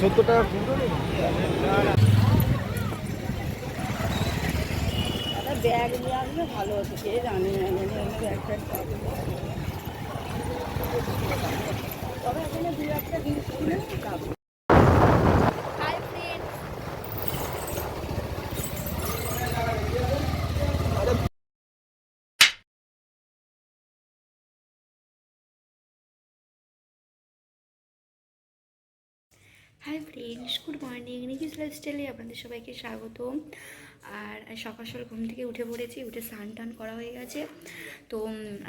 সত্তর ব্যাগ নিয়ে আসলে ভালো হতো কে জানি না জানি আমি ব্যাগ তবে এখানে দু একটা জিনিস কিনে hi friends good morning Nikki's লাইফস্টাইলে আপনাদের সবাইকে স্বাগত আর সকাল সকাল ঘুম থেকে উঠে পড়েছি, উঠে স্নান টান করা হয়ে গেছে। তো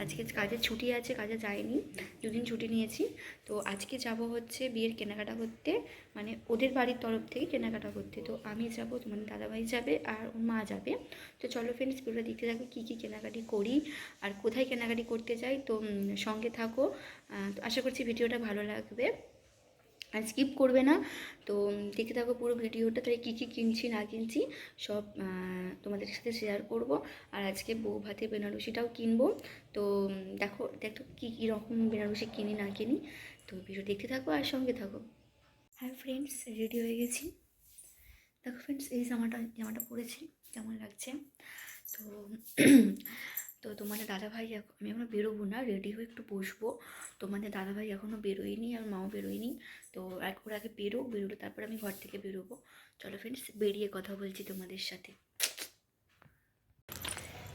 আজকে কাজের ছুটি আছে, কাজে যাইনি, দুদিন ছুটি নিয়েছি। তো আজকে যাব হচ্ছে বিয়ের কেনাকাটা করতে মানে ওদের বাড়ির তরফ থেকে কেনাকাটা করতে। তো আমি যাব, তোমার দাদাভাই যাবে আর ওর মা যাবে। তো চলো ফ্রেন্ডস ভিডিওটা দেখতে থাকো, কী কী কেনাকাটি করি আর কোথায় কেনাকাটি করতে যাই। তো সঙ্গে থাকো। তো আশা করছি ভিডিওটা ভালো লাগবে। স্কিপ করবে না। তো দেখে থাকো পুরো ভিডিওটা তাই কী কী কিনছি, না কিনছি, সব তোমাদের সাথে শেয়ার করব। আর আজকে বউ ভাতে বেনারসিটাও কিনবো। তো দেখো দেখো কী কী রকম বেনারসি কিনি, না কিনি। তো ভিডিও দেখতে থাকো আর সঙ্গে থাকো। হ্যাঁ ফ্রেন্ডস রেডি হয়ে গেছি। দেখো ফ্রেন্ডস এই জামাটা জামাটা পরেছি, কেমন লাগছে? তো তো তোমাদের দাদাভাই এখন আমি এখনও বেরোবো না রেডি হয়ে একটু বসবো। তোমাদের দাদাভাই এখনও বেরোয়নি আর মাও বেরোয়নি। তো এক, ওর আগে বেরো বেরোলে তারপর আমি ঘর থেকে বেরোবো। চলো ফ্রেন্ডস বেরিয়ে কথা বলছি তোমাদের সাথে।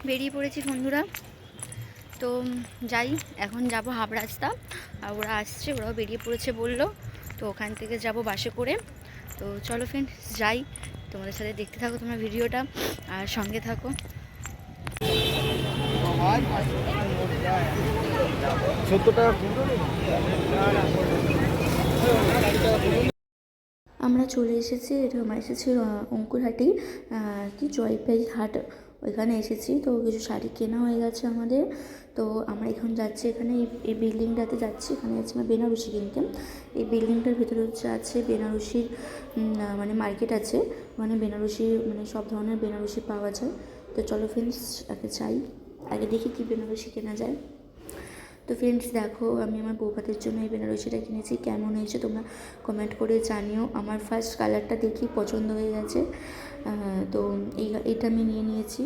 বেরিয়ে পড়েছি বন্ধুরা। তো যাই, এখন যাব হাব রাস্তা আর ওরা আসছে, ওরাও বেরিয়ে পড়েছে বলল। তো ওখান থেকে যাব বাসে করে। তো চলো ফ্রেন্ডস যাই। তোমাদের সাথে দেখতে থাকো তোমার ভিডিওটা। আর সঙ্গে থাকো। আমরা চলে এসেছি, এটা আমরা এসেছি অঙ্কুরহাটি কি জয়পাই হাট। ওইখানে এসেছি, তো কিছু শাড়ি কেনা হয়ে গেছে আমাদের। তো আমরা এখন যাচ্ছি, এখানে এই- বিল্ডিংটাতে যাচ্ছি, এখানে যাচ্ছি আমরা বেনারসি কিনতে। এই বিল্ডিংটার ভিতরে হচ্ছে আছে বেনারসির মানে মার্কেট আছে। ওখানে বেনারসি মানে সব ধরনের বেনারসি পাওয়া যায়। তো চলো ফ্রেন্ডস আগে যাই। আগে দেখি কি বেনারসি কেনা যায়। তো ফ্রেন্ডস দেখো, আমি আমার বৌভাতের জন্য এই বেনারসিটা কিনেছি। কেমন হয়েছে তোমরা কমেন্ট করে জানিও। আমার ফার্স্ট কালারটা দেখি পছন্দ হয়ে গেছে। তো এই এটা আমি নিয়ে নিয়েছি।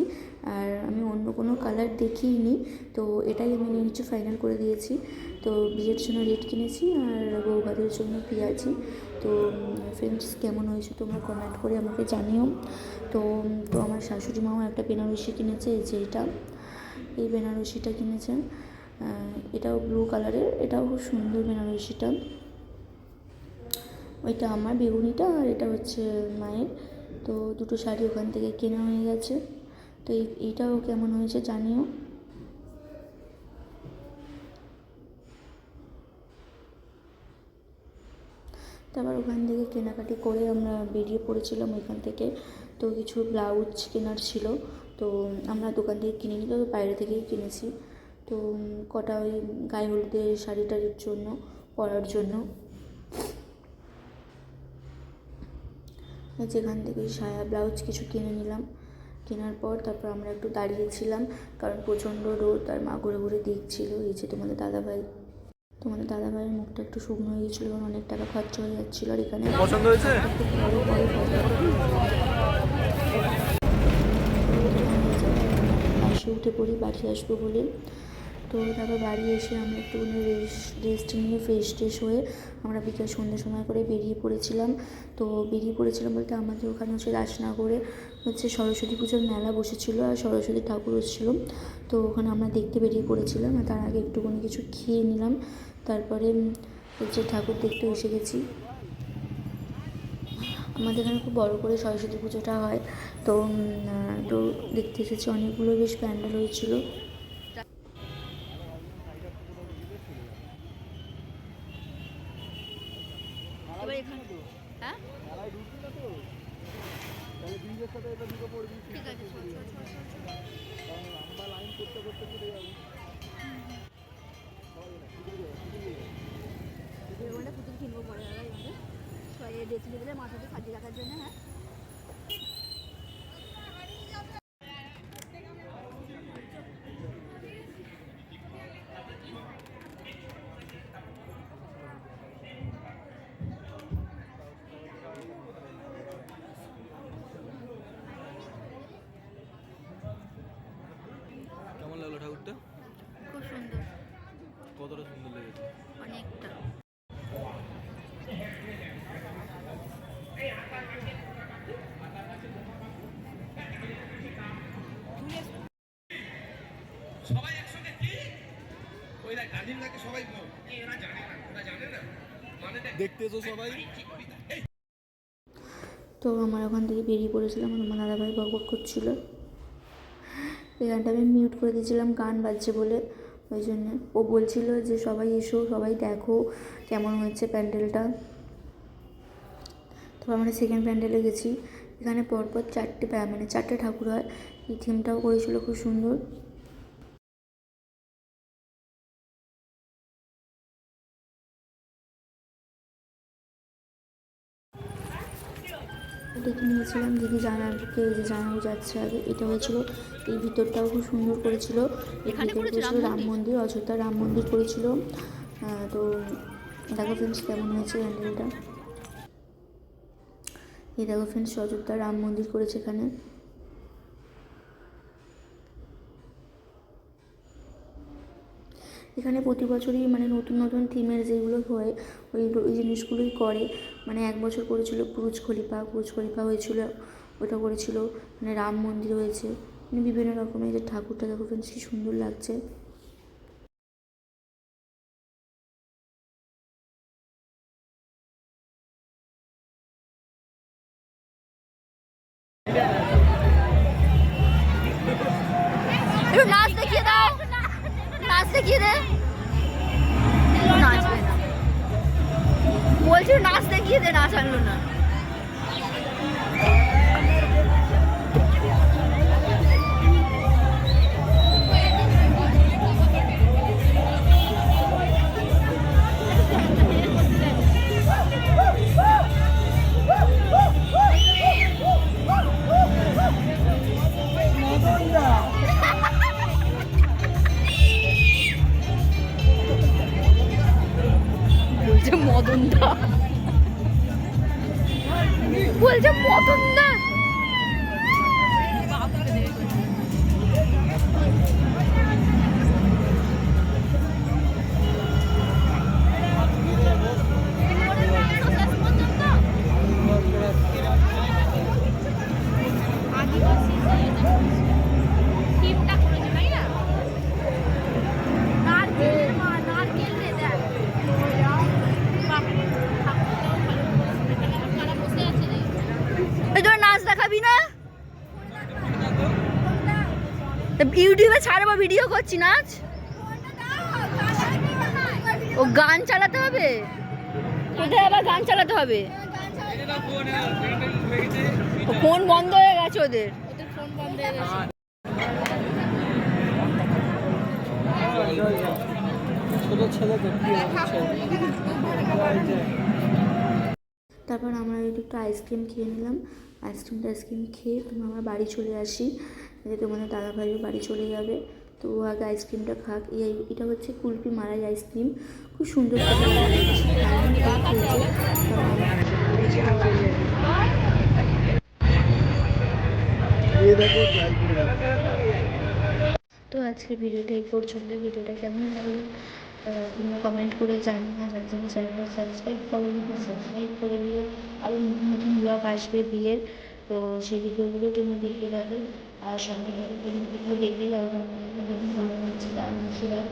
আর আমি অন্য কোনো কালার দেখিইনি তো এটাই আমি নিয়ে নিচ্ছি ফাইনাল করে দিয়েছি। তো বিয়ের জন্য রেড কিনেছি আর বৌভাতের জন্য পেঁয়াজি তো ফ্রেন্ডস কেমন হয়েছে তোমরা কমেন্ট করে আমাকে জানিও। তো তো আমার শাশুড়ি মাও একটা বেনারসি কিনেছে যে এটা। এই বেনারসিটা কিনেছেন। এটাও ব্লু কালারের এটাও খুব সুন্দর বেনারসিটা। ওইটা আমার বেগুনিটা আর এটা হচ্ছে মায়ের। তো দুটো শাড়ি ওখান থেকে কেনা হয়ে গেছে। তো এই, এইটাও কেমন হয়েছে জানিও। তারপর ওখান থেকে কেনাকাটি করে আমরা বেরিয়ে পড়েছিলাম ওইখান থেকে। তো কিছু ব্লাউজ কেনার ছিল। তো আমরা দোকান থেকে কিনে নিই, তো বাইরে থেকেই কিনেছি। তো কটা ওই গায়ে হলুদের শাড়ি টাড়ির জন্য, পরার জন্য। যেখান থেকে সায়া ব্লাউজ কিছু কিনে নিলাম। কেনার পর তারপর আমরা একটু দাঁড়িয়েছিলাম, কারণ প্রচণ্ড রোদ আর মা ঘুরে ঘুরে দেখছিল, এই যে তোমাদের দাদাভাই। তোমাদের দাদাভাইয়ের মুখটা একটু শুকনো হয়ে গেছিল কারণ অনেক টাকা খরচা হয়ে যাচ্ছিল আর এখানে। পছন্দ হয়েছে একটু বড় বড় বাসে উঠে পড়ি, বাড়ি আসব বলে। তো তারপর বাড়ি এসে আমরা একটুখানি রেস্ট রেস্ট নিয়ে ফ্রেশ ট্রেশ হয়ে আমরা বিকেল সন্ধ্যে সময় করে বেরিয়ে পড়েছিলাম। তো বেরিয়ে পড়েছিলাম বলতে আমাদের ওখানে হচ্ছে রাজনগরে হচ্ছে সরস্বতী পুজোর মেলা বসেছিল আর সরস্বতী ঠাকুর এসেছিল। তো ওখানে আমরা দেখতে বেরিয়ে পড়েছিলাম আর তার আগে একটুখানি কিছু খেয়ে নিলাম। তারপরে হচ্ছে ঠাকুর দেখতে এসে গেছি। আমাদের এখানে খুব বড় করে সরস্বতী পুজোটা হয়। তো তো দেখতে এসেছি অনেকগুলো বেশ প্যান্ডেল হয়েছিল। হ্যাঁ? ঠিক আছে চল, চল, চল, চল, চল। এবারে পুতুল কিনবো পরে ড্রেসিং টেবিলে মাথাটা সাজিয়ে রাখার জন্য হ্যাঁ। কেমন লাগল ঠাকুরটা? খুব সুন্দর। কতটা সুন্দর লেগেছে? অনেকটা। দেখতে তো সবাই? তো আমার ওখান থেকে বেরিয়ে পড়েছিলাম, আমার দাদাভাই বক বক করছিল। এই গানটা আমি মিউট করে দিয়েছিলাম, গান বাজছে বলে। ওই জন্য ও বলছিল যে, সবাই এসো, সবাই দেখো কেমন হয়েছে প্যান্ডেলটা। তো আমরা সেকেন্ড প্যান্ডেলে গেছি। এখানে পরপর চারটে মানে চারটে ঠাকুর হয়। এই থিমটাও করেছিল, খুব সুন্দর। নিয়েছিলাম দিদি জানাকে যে জানানো যাচ্ছে আগে এটা হয়েছিল। এই ভিতরটাও খুব সুন্দর করেছিল। এখানে করেছিল রাম মন্দির? অযোধ্যা রাম মন্দির করেছিল। তো দেখো ফ্রেন্ডস কেমন হয়েছে হ্যান্ডেলটা এই দেখো ফ্রেন্ডস অযোধ্যা রাম মন্দির করেছে এখানে। এখানে প্রতি বছরই মানে নতুন নতুন থিমের যেগুলো হয়, ওই ওই জিনিসগুলোই করে। মানে এক বছর করেছিল পুরুজ খলিফা পুরুজ খলিফা হয়েছিল, ওটা করেছিল মানে রাম মন্দির হয়েছে মানে বিভিন্ন রকমের যে ঠাকুরটা দেখো ফ্রেন্ডস কি সুন্দর লাগছে। নাচ নাচ দেখিয়ে দে। নাচবে না। বলছি নাচ দেখিয়ে দে নাচ না। ইউটিউবে ছাড়বো ভিডিও করছি নাচ ও গান চালাতে হবে? কোথায় আবার গান চালাতে হবে? ফোন বন্ধ হয়ে গেছে ওদের। তারপর আমরা একটু আইসক্রিম খেয়ে নিলাম। আইসক্রিম টাইসক্রিম খেয়ে আমরা বাড়ি চলে আসি। যে তোমাদের দাদা ভাইও বাড়ি চলে যাবে। তো ও আগে আইসক্রিমটা খাক। এই এটা হচ্ছে কুলপি মালাই আইসক্রিম। খুব সুন্দর তো আজকের ভিডিওটা এই পর্যন্ত। ভিডিওটা কেমন লাগল? কমেন্ট করে একজন চ্যানেলটা সাবস্ক্রাইব করে সাবস্ক্রাইব করে দিও। আরও নতুন নতুন ব্লগ আসবে বিয়ের। তো সেই ভিডিওগুলো তুমি দেখে যাবে আর সঙ্গে সঙ্গে তুমি ভিডিও দেখবে কারণ নতুন ভালো হচ্ছে তার আশীর্বাদ